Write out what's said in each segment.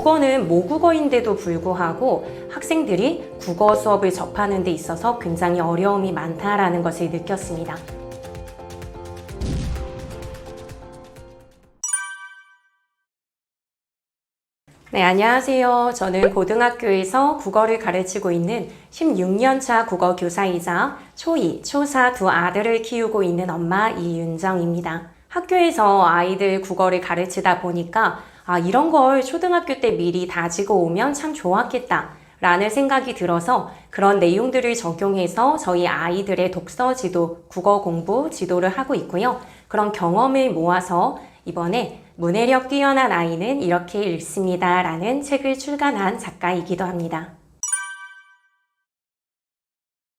국어는 모국어인데도 불구하고 학생들이 국어 수업을 접하는 데 있어서 굉장히 어려움이 많다라는 것을 느꼈습니다. 네, 안녕하세요. 저는 고등학교에서 국어를 가르치고 있는 16년차 국어 교사이자 초2, 초4 두 아들을 키우고 있는 엄마 이윤정입니다. 학교에서 아이들 국어를 가르치다 보니까 아, 이런 걸 초등학교 때 미리 다지고 오면 참 좋았겠다. 라는 생각이 들어서 그런 내용들을 적용해서 저희 아이들의 독서 지도, 국어 공부 지도를 하고 있고요. 그런 경험을 모아서 이번에 문해력 뛰어난 아이는 이렇게 읽습니다. 라는 책을 출간한 작가이기도 합니다.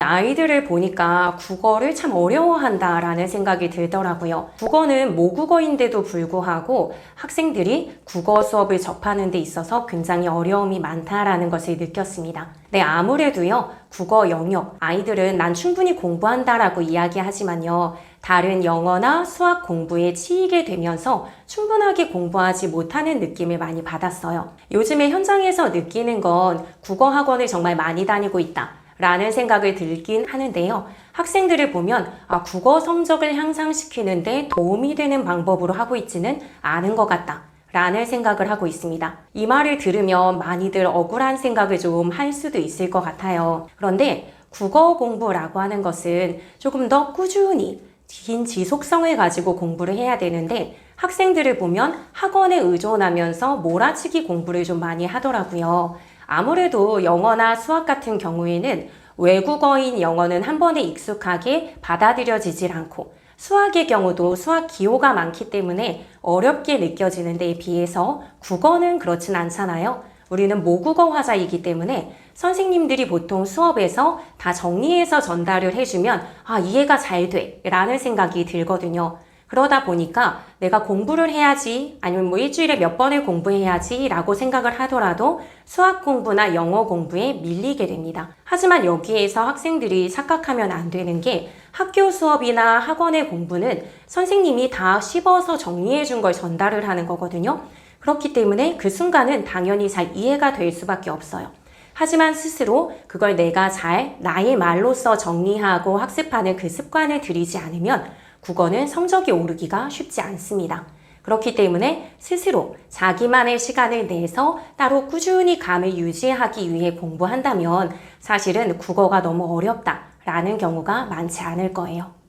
아이들을 보니까 국어를 참 어려워한다라는 생각이 들더라고요. 국어는 모국어인데도 불구하고 학생들이 국어 수업을 접하는 데 있어서 굉장히 어려움이 많다라는 것을 느꼈습니다. 네, 아무래도요, 국어 영역, 아이들은 난 충분히 공부한다라고 이야기하지만요, 다른 영어나 수학 공부에 치이게 되면서 충분하게 공부하지 못하는 느낌을 많이 받았어요. 요즘에 현장에서 느끼는 건 국어 학원을 정말 많이 다니고 있다. 라는 생각을 들긴 하는데요. 학생들을 보면 아, 국어 성적을 향상시키는데 도움이 되는 방법으로 하고 있지는 않은 것 같다. 라는 생각을 하고 있습니다. 이 말을 들으면 많이들 억울한 생각을 좀 할 수도 있을 것 같아요. 그런데 국어 공부라고 하는 것은 조금 더 꾸준히 긴 지속성을 가지고 공부를 해야 되는데 학생들을 보면 학원에 의존하면서 몰아치기 공부를 좀 많이 하더라고요. 아무래도 영어나 수학 같은 경우에는 외국어인 영어는 한 번에 익숙하게 받아들여지질 않고 수학의 경우도 수학 기호가 많기 때문에 어렵게 느껴지는 데에 비해서 국어는 그렇진 않잖아요. 우리는 모국어 화자이기 때문에 선생님들이 보통 수업에서 다 정리해서 전달을 해주면 아, 이해가 잘 돼. 라는 생각이 들거든요. 그러다 보니까 내가 공부를 해야지 아니면 뭐 일주일에 몇 번을 공부해야지 라고 생각을 하더라도 수학 공부나 영어 공부에 밀리게 됩니다. 하지만 여기에서 학생들이 착각하면 안 되는 게 학교 수업이나 학원의 공부는 선생님이 다 씹어서 정리해 준 걸 전달을 하는 거거든요. 그렇기 때문에 그 순간은 당연히 잘 이해가 될 수밖에 없어요. 하지만 스스로 그걸 내가 잘 나의 말로써 정리하고 학습하는 그 습관을 들이지 않으면 국어는 성적이 오르기가 쉽지 않습니다. 그렇기 때문에 스스로 자기만의 시간을 내서 따로 꾸준히 감을 유지하기 위해 공부한다면 사실은 국어가 너무 어렵다라는 경우가 많지 않을 거예요.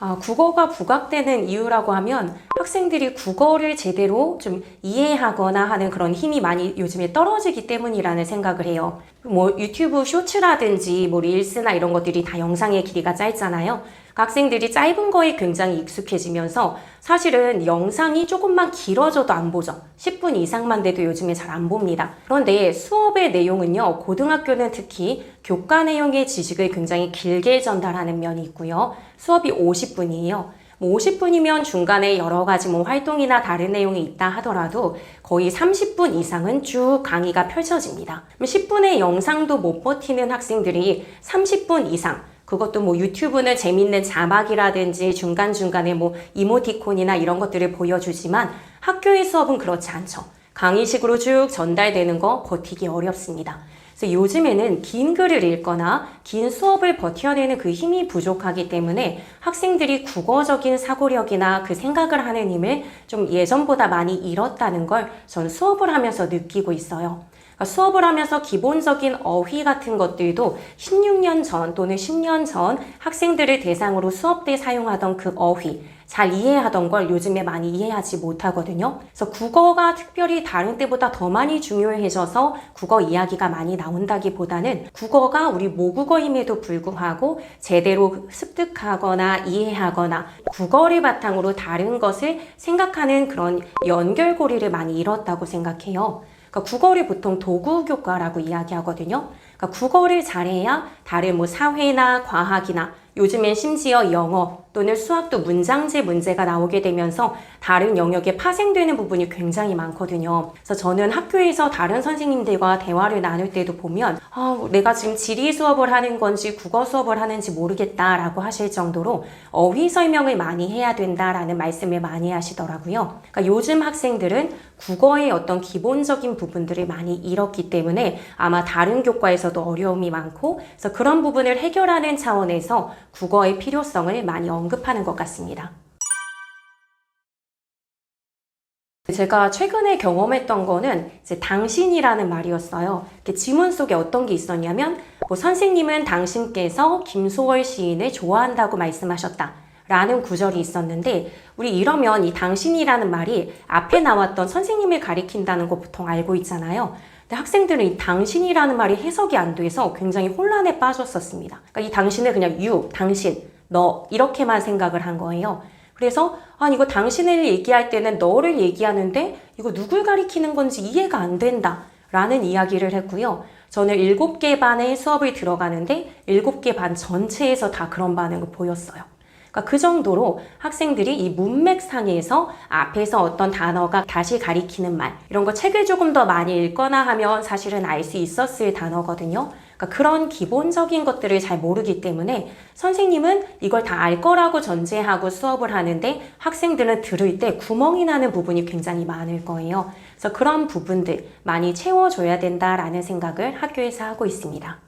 아, 국어가 부각되는 이유라고 하면 학생들이 국어를 제대로 좀 이해하거나 하는 그런 힘이 많이 요즘에 떨어지기 때문이라는 생각을 해요. 뭐 유튜브 쇼츠라든지 뭐 릴스나 이런 것들이 다 영상의 길이가 짧잖아요. 학생들이 짧은 거에 굉장히 익숙해지면서 사실은 영상이 조금만 길어져도 안 보죠. 10분 이상만 돼도 요즘에 잘 안 봅니다. 그런데 수업의 내용은요, 고등학교는 특히 교과 내용의 지식을 굉장히 길게 전달하는 면이 있고요. 수업이 50분이에요. 뭐 50분이면 중간에 여러 가지 뭐 활동이나 다른 내용이 있다 하더라도 거의 30분 이상은 쭉 강의가 펼쳐집니다. 10분의 영상도 못 버티는 학생들이 30분 이상 그것도 뭐 유튜브는 재밌는 자막이라든지 중간중간에 뭐 이모티콘이나 이런 것들을 보여주지만 학교의 수업은 그렇지 않죠. 강의식으로 쭉 전달되는 거 버티기 어렵습니다. 그래서 요즘에는 긴 글을 읽거나 긴 수업을 버텨내는 그 힘이 부족하기 때문에 학생들이 국어적인 사고력이나 그 생각을 하는 힘을 좀 예전보다 많이 잃었다는 걸 전 수업을 하면서 느끼고 있어요. 그러니까 수업을 하면서 기본적인 어휘 같은 것들도 16년 전 또는 10년 전 학생들을 대상으로 수업 때 사용하던 그 어휘, 잘 이해하던 걸 요즘에 많이 이해하지 못하거든요. 그래서 국어가 특별히 다른 때보다 더 많이 중요해져서 국어 이야기가 많이 나온다기보다는 국어가 우리 모국어임에도 불구하고 제대로 습득하거나 이해하거나 국어를 바탕으로 다른 것을 생각하는 그런 연결고리를 많이 잃었다고 생각해요. 그러니까 국어를 보통 도구 교과라고 이야기하거든요. 그러니까 국어를 잘해야 다른 뭐 사회나 과학이나 요즘엔 심지어 영어 또는 수학도 문장제 문제가 나오게 되면서 다른 영역에 파생되는 부분이 굉장히 많거든요. 그래서 저는 학교에서 다른 선생님들과 대화를 나눌 때도 보면 아, 내가 지금 지리 수업을 하는 건지 국어 수업을 하는지 모르겠다라고 하실 정도로 어휘 설명을 많이 해야 된다라는 말씀을 많이 하시더라고요. 그러니까 요즘 학생들은 국어의 어떤 기본적인 부분들을 많이 잃었기 때문에 아마 다른 교과에서도 어려움이 많고 그래서 그런 부분을 해결하는 차원에서 국어의 필요성을 많이 언급하는 것 같습니다. 제가 최근에 경험했던 거는 이제 당신이라는 말이었어요. 지문 속에 어떤 게 있었냐면, 뭐 선생님은 당신께서 김소월 시인을 좋아한다고 말씀하셨다. 라는 구절이 있었는데, 우리 이러면 이 당신이라는 말이 앞에 나왔던 선생님을 가리킨다는 거 보통 알고 있잖아요. 근데 학생들은 이 당신이라는 말이 해석이 안 돼서 굉장히 혼란에 빠졌었습니다. 그러니까 이 당신을 그냥 you, 당신, 너, 이렇게만 생각을 한 거예요. 그래서 아 이거 당신을 얘기할 때는 너를 얘기하는데 이거 누굴 가리키는 건지 이해가 안 된다 라는 이야기를 했고요. 저는 7개 반의 수업을 들어가는데 7개 반 전체에서 다 그런 반응을 보였어요. 그러니까 그 정도로 학생들이 이 문맥상에서 앞에서 어떤 단어가 다시 가리키는 말 이런 거 책을 조금 더 많이 읽거나 하면 사실은 알 수 있었을 단어거든요. 그러니까 그런 기본적인 것들을 잘 모르기 때문에 선생님은 이걸 다 알 거라고 전제하고 수업을 하는데 학생들은 들을 때 구멍이 나는 부분이 굉장히 많을 거예요. 그래서 그런 부분들 많이 채워줘야 된다라는 생각을 학교에서 하고 있습니다.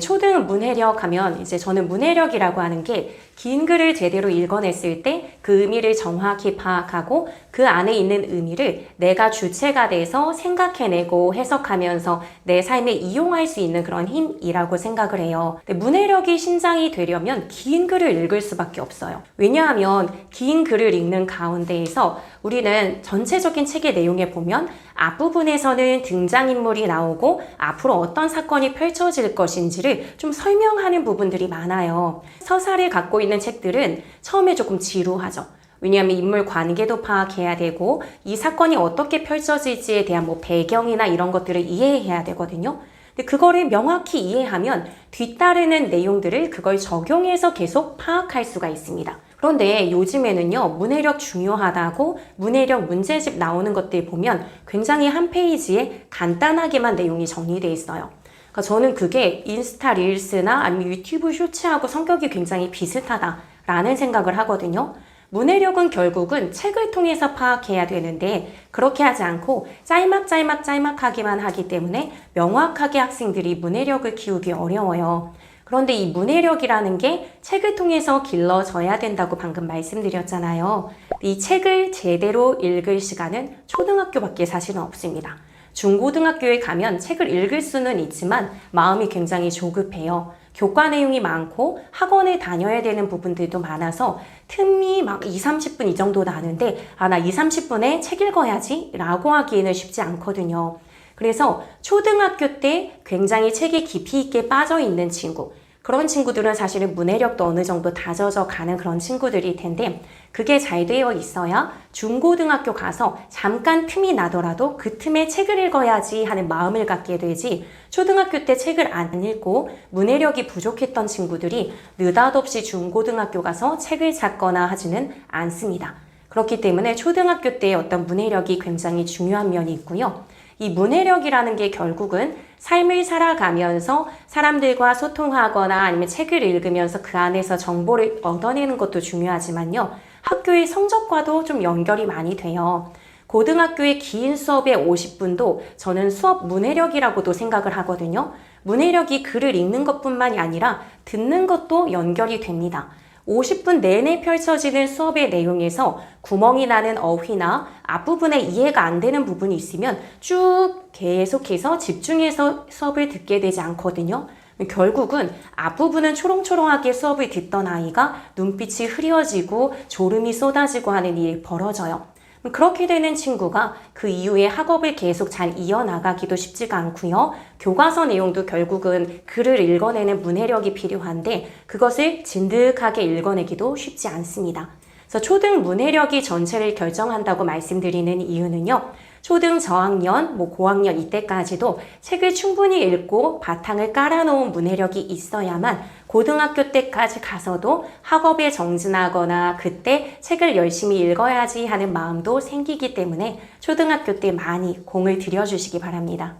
초등 문해력 하면 이제 저는 문해력이라고 하는 게긴 글을 제대로 읽어냈을 때 그 의미를 정확히 파악하고 그 안에 있는 의미를 내가 주체가 돼서 생각해내고 해석하면서 내 삶에 이용할 수 있는 그런 힘이라고 생각을 해요. 문해력이 신장이 되려면 긴 글을 읽을 수밖에 없어요. 왜냐하면 긴 글을 읽는 가운데에서 우리는 전체적인 책의 내용에 보면 앞부분에서는 등장인물이 나오고 앞으로 어떤 사건이 펼쳐질 것인지를 좀 설명하는 부분들이 많아요. 서사를 갖고 있는 책들은 처음에 조금 지루하죠. 왜냐하면 인물 관계도 파악해야 되고 이 사건이 어떻게 펼쳐질지에 대한 뭐 배경이나 이런 것들을 이해해야 되거든요. 근데 그거를 명확히 이해하면 뒤따르는 내용들을 그걸 적용해서 계속 파악할 수가 있습니다. 그런데 요즘에는요, 문해력 중요하다고 문해력 문제집 나오는 것들 보면 굉장히 한 페이지에 간단하게만 내용이 정리되어 있어요. 그러니까 저는 그게 인스타 릴스나 아니면 유튜브 쇼츠하고 성격이 굉장히 비슷하다라는 생각을 하거든요. 문해력은 결국은 책을 통해서 파악해야 되는데 그렇게 하지 않고 짤막짤막 짤막하기만 하기 때문에 명확하게 학생들이 문해력을 키우기 어려워요. 그런데 이 문해력이라는 게 책을 통해서 길러져야 된다고 방금 말씀드렸잖아요. 이 책을 제대로 읽을 시간은 초등학교밖에 사실은 없습니다. 중고등학교에 가면 책을 읽을 수는 있지만 마음이 굉장히 조급해요. 교과 내용이 많고 학원에 다녀야 되는 부분들도 많아서 틈이 막 2, 30분 이 정도 나는데 아, 나 2, 30분에 책 읽어야지 라고 하기에는 쉽지 않거든요. 그래서 초등학교 때 굉장히 책에 깊이 있게 빠져 있는 친구, 그런 친구들은 사실은 문해력도 어느 정도 다져져 가는 그런 친구들일 텐데 그게 잘 되어 있어야 중고등학교 가서 잠깐 틈이 나더라도 그 틈에 책을 읽어야지 하는 마음을 갖게 되지 초등학교 때 책을 안 읽고 문해력이 부족했던 친구들이 느닷없이 중고등학교 가서 책을 찾거나 하지는 않습니다. 그렇기 때문에 초등학교 때의 어떤 문해력이 굉장히 중요한 면이 있고요. 이 문해력이라는 게 결국은 삶을 살아가면서 사람들과 소통하거나 아니면 책을 읽으면서 그 안에서 정보를 얻어내는 것도 중요하지만요. 학교의 성적과도 좀 연결이 많이 돼요. 고등학교의 긴 수업의 50분도 저는 수업 문해력이라고도 생각을 하거든요. 문해력이 글을 읽는 것뿐만이 아니라 듣는 것도 연결이 됩니다. 50분 내내 펼쳐지는 수업의 내용에서 구멍이 나는 어휘나 앞부분에 이해가 안 되는 부분이 있으면 쭉 계속해서 집중해서 수업을 듣게 되지 않거든요. 결국은 앞부분은 초롱초롱하게 수업을 듣던 아이가 눈빛이 흐려지고 졸음이 쏟아지고 하는 일이 벌어져요. 그렇게 되는 친구가 그 이후에 학업을 계속 잘 이어나가기도 쉽지가 않고요. 교과서 내용도 결국은 글을 읽어내는 문해력이 필요한데 그것을 진득하게 읽어내기도 쉽지 않습니다. 그래서 초등 문해력이 전체를 결정한다고 말씀드리는 이유는요. 초등 저학년, 뭐 고학년 이때까지도 책을 충분히 읽고 바탕을 깔아놓은 문해력이 있어야만 고등학교 때까지 가서도 학업에 정진하거나 그때 책을 열심히 읽어야지 하는 마음도 생기기 때문에 초등학교 때 많이 공을 들여주시기 바랍니다.